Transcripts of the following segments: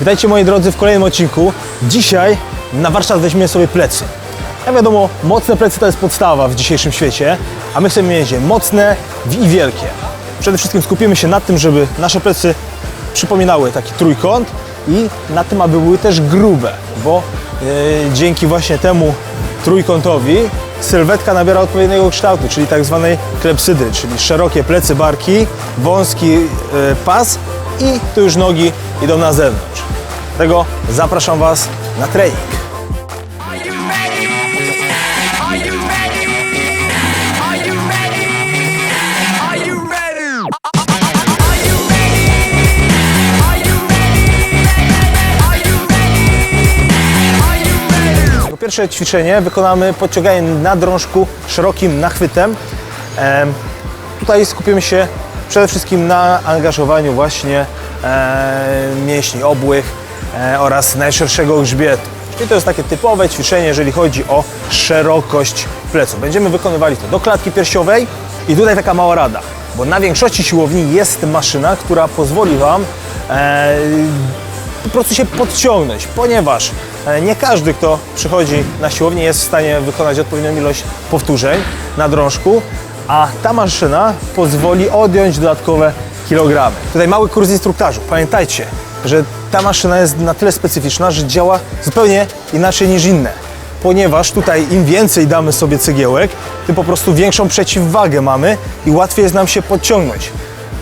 Witajcie moi drodzy w kolejnym odcinku. Dzisiaj na warsztat weźmiemy sobie plecy. Jak wiadomo, mocne plecy to jest podstawa w dzisiejszym świecie, a my chcemy mieć je mocne i wielkie. Przede wszystkim skupimy się na tym, żeby nasze plecy przypominały taki trójkąt i na tym, aby były też grube, bo e, dzięki właśnie temu trójkątowi sylwetka nabiera odpowiedniego kształtu, czyli tak zwanej klepsydry, czyli szerokie plecy barki, wąski e, pas i tu już nogi idą na zewnątrz. Dlatego zapraszam Was na trening. Pierwsze ćwiczenie wykonamy podciąganie na drążku szerokim nachwytem. Tutaj skupimy się przede wszystkim na angażowaniu właśnie mięśni obłych, oraz najszerszego grzbietu. Czyli to jest takie typowe ćwiczenie, jeżeli chodzi o szerokość pleców. Będziemy wykonywali to do klatki piersiowej i tutaj taka mała rada, bo na większości siłowni jest maszyna, która pozwoli Wam e, po prostu się podciągnąć, ponieważ e, nie każdy, kto przychodzi na siłownię jest w stanie wykonać odpowiednią ilość powtórzeń na drążku, a ta maszyna pozwoli odjąć dodatkowe kilogramy. Tutaj mały kurs instruktażu. Pamiętajcie, że ta maszyna jest na tyle specyficzna, że działa zupełnie inaczej niż inne. Ponieważ tutaj im więcej damy sobie cegiełek, tym po prostu większą przeciwwagę mamy i łatwiej jest nam się podciągnąć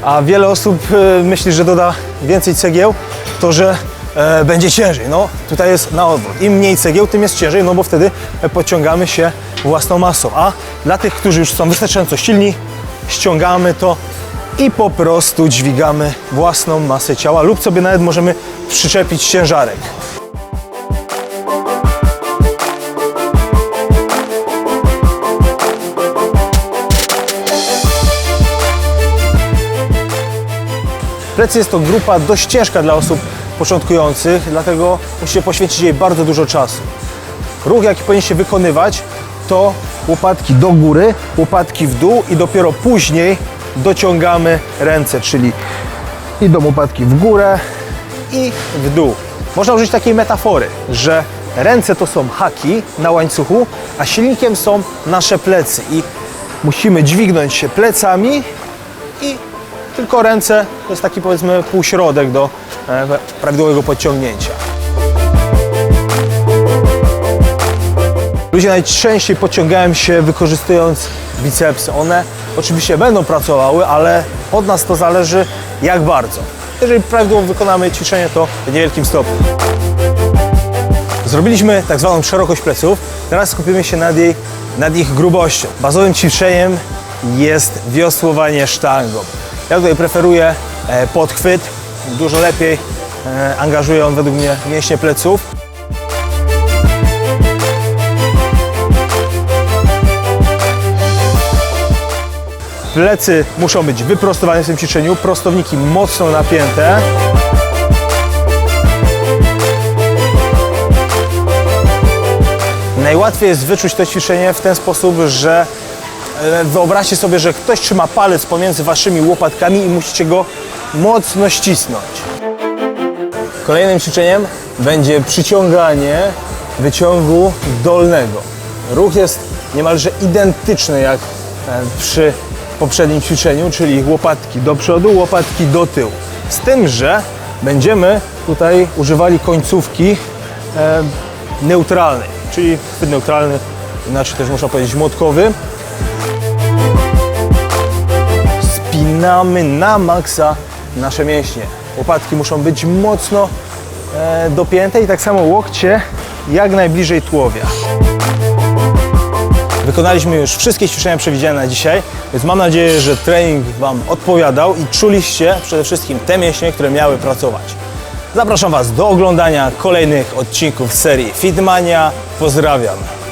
a wiele osób e, myśli, że doda więcej cegieł, to że e, będzie ciężej. No tutaj jest na odwrót. Im mniej cegieł, tym jest ciężej, no bo wtedy e, podciągamy się własną masą. A dla tych, którzy już są wystarczająco silni, ściągamy to i po prostu dźwigamy własną masę ciała lub sobie nawet możemy przyczepić ciężarek. Plecy jest to grupa dość ciężka dla osób początkujących, dlatego musicie poświęcić jej bardzo dużo czasu. Ruch, jaki powinniście wykonywać, to łopatki do góry, łopatki w dół i dopiero później dociągamy ręce, czyli idą łopatki w górę i w dół. Można użyć takiej metafory, że ręce to są haki na łańcuchu, a silnikiem są nasze plecy i musimy dźwignąć się plecami i tylko ręce to jest taki powiedzmy półśrodek do e, prawidłowego podciągnięcia. Ludzie najczęściej podciągają się wykorzystując bicepsy. One oczywiście będą pracowały, ale od nas to zależy jak bardzo. Jeżeli prawidłowo wykonamy ćwiczenie, to w niewielkim stopniu. Zrobiliśmy tak zwaną szerokość pleców, teraz skupimy się nad, jej, nad ich grubością. Bazowym ćwiczeniem jest wiosłowanie sztangą. Ja tutaj preferuję e, podchwyt, dużo lepiej e, angażuje on według mnie mięśnie pleców. Plecy muszą być wyprostowane w tym ćwiczeniu, prostowniki mocno napięte. Najłatwiej jest wyczuć to ćwiczenie w ten sposób, że e, wyobraźcie sobie, że ktoś trzyma palec pomiędzy waszymi łopatkami i musicie go mocno ścisnąć. Kolejnym ćwiczeniem będzie przyciąganie wyciągu dolnego. Ruch jest niemalże identyczny jak e, przy poprzednim ćwiczeniu, czyli łopatki do przodu, łopatki do tyłu. Z tym, że będziemy tutaj używali końcówki e, neutralnej, czyli chwyt neutralny, inaczej też można powiedzieć młotkowy. Spinamy na maksa nasze mięśnie. Łopatki muszą być mocno e, dopięte i tak samo łokcie jak najbliżej tułowia. Wykonaliśmy już wszystkie ćwiczenia przewidziane na dzisiaj, więc mam nadzieję, że trening Wam odpowiadał i czuliście przede wszystkim te mięśnie, które miały pracować. Zapraszam Was do oglądania kolejnych odcinków serii Fitmania. Pozdrawiam.